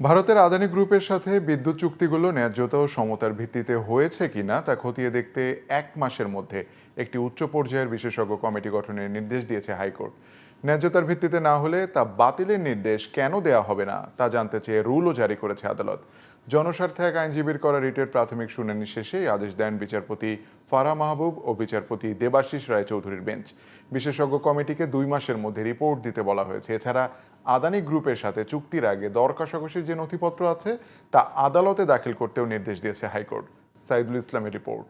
ভারতের আদানি গ্রুপের সাথে বিদ্যুৎ চুক্তিগুলো ন্যায্যতা ও সমতার ভিত্তিতে হয়েছে কিনা তা খতিয়ে দেখতে এক মাসের মধ্যে একটি উচ্চ পর্যায়ের বিশেষজ্ঞ কমিটি গঠনের নির্দেশ দিয়েছে হাইকোর্ট। ন্যায্যতার ভিত্তিতে না হলে তা বাতিলের নির্দেশ কেন দেয়া হবে না, তা জানতে চেয়ে রুলও জারি করেছে আদালত। জনস্বার্থে এক আইনজীবীর করা রিটের প্রাথমিক শুনানি শেষে আদেশ দেন বিচারপতি ফারা মাহবুব ও বিচারপতি দেবাশিস রায়চৌধুরীর বেঞ্চ। বিশেষজ্ঞ কমিটিকে দুই মাসের মধ্যে রিপোর্ট দিতে বলা হয়েছে। এছাড়া আদানি গ্রুপের সাথে চুক্তির আগে দর যে নথিপত্র আছে, তা আদালতে দাখিল করতেও নির্দেশ দিয়েছে হাইকোর্ট। সাইদুল ইসলামের রিপোর্ট।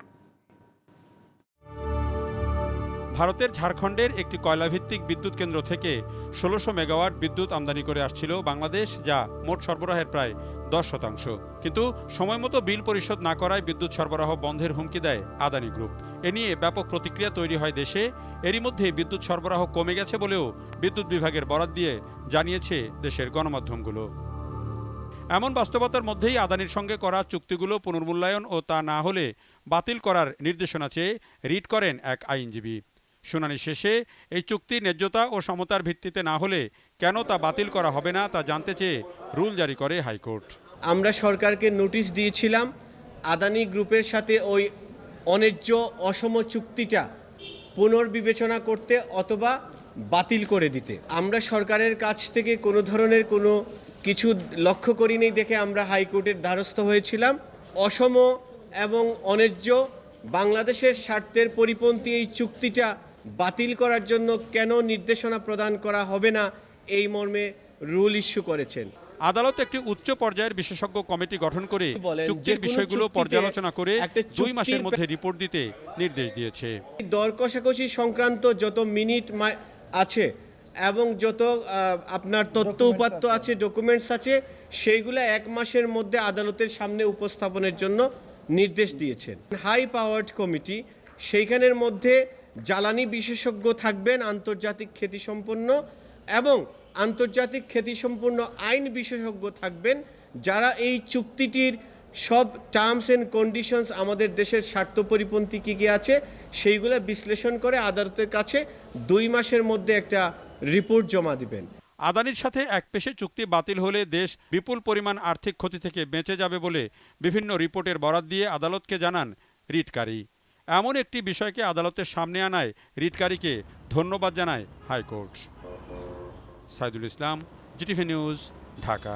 ভারতের ঝাড়খণ্ডের একটি কয়লাভিত্তিক বিদ্যুৎ কেন্দ্র থেকে ষোলোশো মেগাওয়াট বিদ্যুৎ আমদানি করে আসছিল বাংলাদেশ, যা মোট সরবরাহের প্রায় দশ শতাংশ। কিন্তু সময়মতো বিল পরিশোধ না করায় বিদ্যুৎ সরবরাহ বন্ধের হুমকি দেয় আদানি গ্রুপ। এ নিয়ে ব্যাপক প্রতিক্রিয়া তৈরি হয় দেশে। এরই মধ্যে বিদ্যুৎ সরবরাহ কমে গেছে বলেও বিদ্যুৎ বিভাগের বরাত দিয়ে জানিয়েছে দেশের গণমাধ্যমগুলো। এমন বাস্তবতার মধ্যেই আদানির সঙ্গে করা চুক্তিগুলো পুনর্মূল্যায়ন ও তা না হলে বাতিল করার নির্দেশনা চেয়ে রিট করেন এক আইনজীবী। শুনানি শেষে এই চুক্তি ন্যায্যতা ও সমতার ভিত্তিতে না হলে কেন তা বাতিল করা হবে না তা জানতে চেয়ে রুল জারি করে হাইকোর্ট। আমরা সরকারকে নোটিশ দিয়েছিলাম, আদানি গ্রুপের সাথে ওই অন্যায্য অসম চুক্তিটা পুনর্বিবেচনা করতে অথবা বাতিল করে দিতে। আমরা সরকারের কাছ থেকে কোনো ধরনের কোনো কিছু লক্ষ্য করিনি দেখে আমরা হাইকোর্টের দ্বারস্থ হয়েছিলাম। অসম এবং অন্যায্য বাংলাদেশের স্বার্থের পরিপন্থী এই চুক্তিটা বাতিল করার জন্য কেন নির্দেশনা প্রদান করা হবে না? এই মর্মে রুল ইস্যু করেছেন। আদালত একটি উচ্চ পর্যায়ের বিশেষজ্ঞ কমিটি গঠন করে চুক্তির বিষয়গুলো পর্যালোচনা করে দুই মাসের মধ্যে রিপোর্ট দিতে নির্দেশ দিয়েছে। দর কষাকষি সংক্রান্ত যত মিনিট আছে এবং যত আপনার তথ্য উপাত্ত আছে। ডকুমেন্টস আছে সেইগুলো এক মাসের মধ্যে আদালতের সামনে উপস্থাপনের জন্য নির্দেশ দিয়েছেন। হাই পাওয়ার্ড কমিটি সেইখানের মধ্যে জ্বালানি বিশেষজ্ঞ থাকবেন, আন্তর্জাতিক খ্যাতিসম্পন্ন এবং আন্তর্জাতিক খ্যাতিসম্পন্ন আইন বিশেষজ্ঞ থাকবেন যারা এই চুক্তিটির সব টার্মস অ্যান্ড কন্ডিশনস আমাদের দেশের স্বার্থ পরিপন্থী কী কী আছে সেইগুলো বিশ্লেষণ করে আদালতের কাছে দুই মাসের মধ্যে একটা রিপোর্ট জমা দিবেন। আদানির সাথে এক পেশে চুক্তি বাতিল হলে দেশ বিপুল পরিমাণ আর্থিক ক্ষতি থেকে বেঁচে যাবে বলে বিভিন্ন রিপোর্টের বরাত দিয়ে আদালতকে জানান রিটকারী। এমন একটি বিষয়কে আদালতের সামনে আনায় রিটকারীকে ধন্যবাদ জানায় high court. Saidul Islam, GTV news, Dhaka.